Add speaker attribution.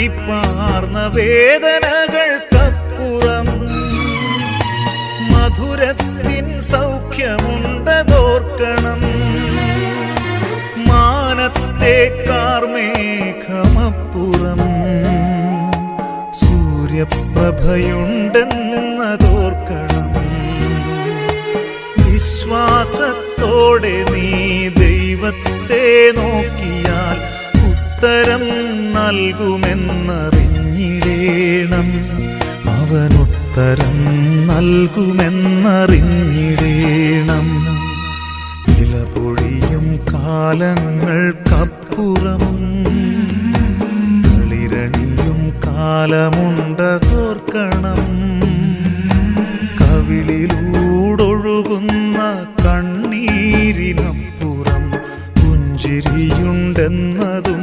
Speaker 1: കൈപ്പാർന്ന വേദനകൾക്കപ്പുറം മധുരത്തിൻ സൗഖ്യമുണ്ടതോർക്കണം. മാനത്തെ കാർമേഘമപ്പുറം. സൂര്യപ്രഭയുണ്ടെന്നതോർക്കണം. വിശ്വാസത്തോടെ നീ ദൈവത്തെ നോക്കിയാൽ ഉത്തരം നൽകുമെന്നറിഞ്ഞിടേണം. അവൻ നൽകുമെന്നറിഞ്ഞിടേണം. നൽകുമെന്നറിഞ്ഞിടേണം കാലങ്ങൾ കപ്പുറം. ിരണിയും കാലമുണ്ട തോർക്കണം. കവിളിലൂടൊഴുകുന്ന കണ്ണീരിനപ്പുറം. പുഞ്ചിരിയുണ്ടെന്നതും